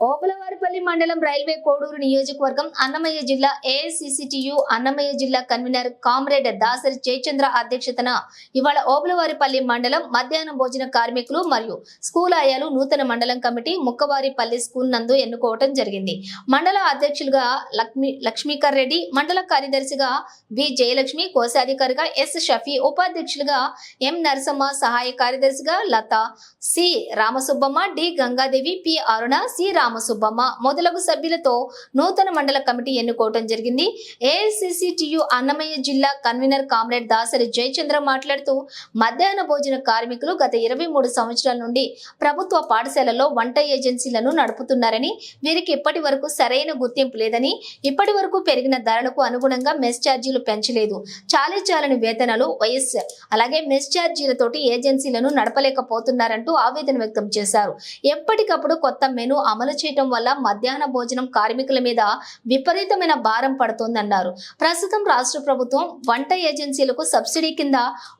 ఓబలవారిపల్లి మండలం రైల్వే కోడూరు నియోజకవర్గం అన్నమయ్య జిల్లా ఏఐసిసిటియు అన్నమయ్య జిల్లా కన్వీనర్ కామ్రేడ్ దాసరి జయచంద్ర అధ్యక్షతన ఇవాళ ఓబలవారిపల్లి మండలం మధ్యాహ్నం భోజన కార్మికులు మరియు స్కూల్ ఆయాలు నూతన మండలం కమిటీ ముక్కవారిపల్లి స్కూల్ నందు ఎన్నుకోవటం జరిగింది. మండల అధ్యక్షులుగా లక్ష్మీ లక్ష్మీకర్ రెడ్డి మండల కార్యదర్శిగా బి జయలక్ష్మి కోశాధికారిగా ఎస్ షఫీ ఉపాధ్యక్షులుగా ఎం నరసమ్మ సహాయ కార్యదర్శిగా Latha C Ramasubbamma D Gangadevi P Aruna C Ramasubbamma మొదలగు సభ్యులతో నూతన మండల కమిటీ ఎన్నుకోవటం జరిగింది. ఏఐసిసిటియు అన్నమయ్య జిల్లా కన్వీనర్ కామ్రేడ్ దాసరి జయచంద్ర మాట్లాడుతూ మధ్యాహ్న భోజన కార్మికులు గత ఇరవై మూడు సంవత్సరాల నుండి ప్రభుత్వ పాఠశాలలో వంట ఏజెన్సీలను నడుపుతున్నారని వీరికి ఇప్పటి వరకు సరైన గుర్తింపు లేదని ఇప్పటి వరకు పెరిగిన ధరలకు అనుగుణంగా మెస్ ఛార్జీలు పెంచలేదు. చాలీ చాలని వేతనాలు వైఎస్ అలాగే మెస్ ఛార్జీలతోటి ఏజెన్సీలను నడపలేకపోతున్నారంటూ ఆవేదన వ్యక్తం చేశారు. ఎప్పటికప్పుడు కొత్త మెను అమలు చేయటం వల్ల మధ్యాహ్న భోజనం కార్మికుల మీద విపరీతమైన భారం పడుతోందన్నారు. ప్రస్తుతం రాష్ట్ర ప్రభుత్వం వంట ఏజెన్సీలకు సబ్సిడీ కింద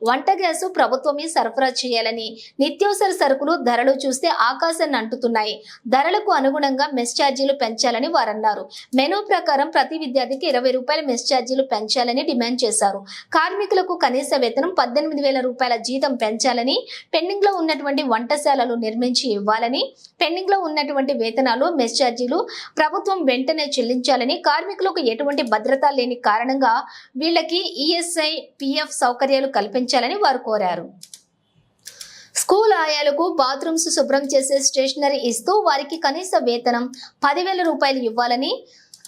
వంట గ్యాసు ప్రభుత్వమే సరఫరా చేయాలని నిత్యావసర సరుకులు ధరలు చూస్తే ఆకాశాన్ని అంటుతున్నాయి. ధరలకు అనుగుణంగా మెస్ ఛార్జీలు పెంచాలని వారన్నారు. మెనూ ప్రకారం ప్రతి విద్యార్థికి ఇరవై రూపాయల మెస్ ఛార్జీలు పెంచాలని డిమాండ్ చేశారు. కార్మికులకు కనీస వేతనం పద్దెనిమిది వేల రూపాయల జీతం పెంచాలని పెండింగ్లో ఉన్నటువంటి వంటశాలలు నిర్మించి ఇవ్వాలని పెండింగ్లో ఉన్నటువంటి వేతనాలు మెస్ ఛార్జీలు ప్రభుత్వం వెంటనే చెల్లించాలని కార్మికులకు ఎటువంటి భద్రత లేని కారణంగా వీళ్ళకి ఈఎస్ఐ పిఎఫ్ సౌకర్యాలు కల్పించాలని వారు కోరారు. స్కూల్ ఆయాలకు బాత్రూమ్స్ శుభ్రం చేసే స్టేషనరీ ఇస్తూ వారికి కనీస వేతనం పదివేల రూపాయలు ఇవ్వాలని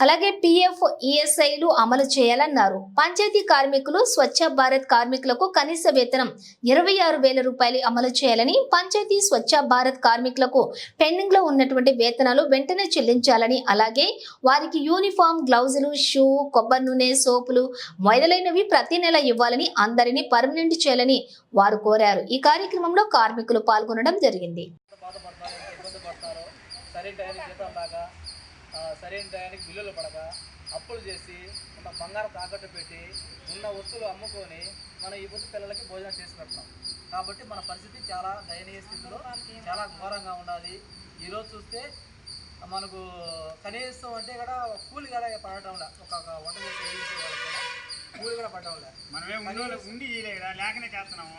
అలాగే పిఎఫ్ ఈఎస్ఐలు అమలు చేయాలన్నారు. పంచాయతీ కార్మికులు స్వచ్ఛ భారత్ కార్మికులకు కనీస వేతనం ఇరవై ఆరు వేల రూపాయలు అమలు చేయాలని పంచాయతీ స్వచ్ఛ భారత్ కార్మికులకు పెండింగ్లో ఉన్నటువంటి వేతనాలు వెంటనే చెల్లించాలని అలాగే వారికి యూనిఫామ్ గ్లౌజులు షూ కొబ్బరి నూనె సోపులు మొదలైనవి ప్రతి నెల ఇవ్వాలని అందరినీ పర్మనెంట్ చేయాలని వారు కోరారు. ఈ కార్యక్రమంలో కార్మికులు పాల్గొనడం జరిగింది. ఎంత సరైన టయానికి బిల్లులు పడక అప్పులు చేసి ఉన్న బంగారం తాకట్టు పెట్టి ఉన్న వస్తువులు అమ్ముకొని మనం ఈ పొద్దు పిల్లలకి భోజనం చేసి పెడతాం. కాబట్టి మన పరిస్థితి చాలా దయనీయ స్థితిలో చాలా ఘోరంగా ఉండాలి. ఈరోజు చూస్తే మనకు కనీసం అంటే కూడా కూలి కూడా పడటం లే ఒక వంట చేసే కూలి కూడా పడటం లే. మనమే ఉండి లేకనే చేస్తున్నాము.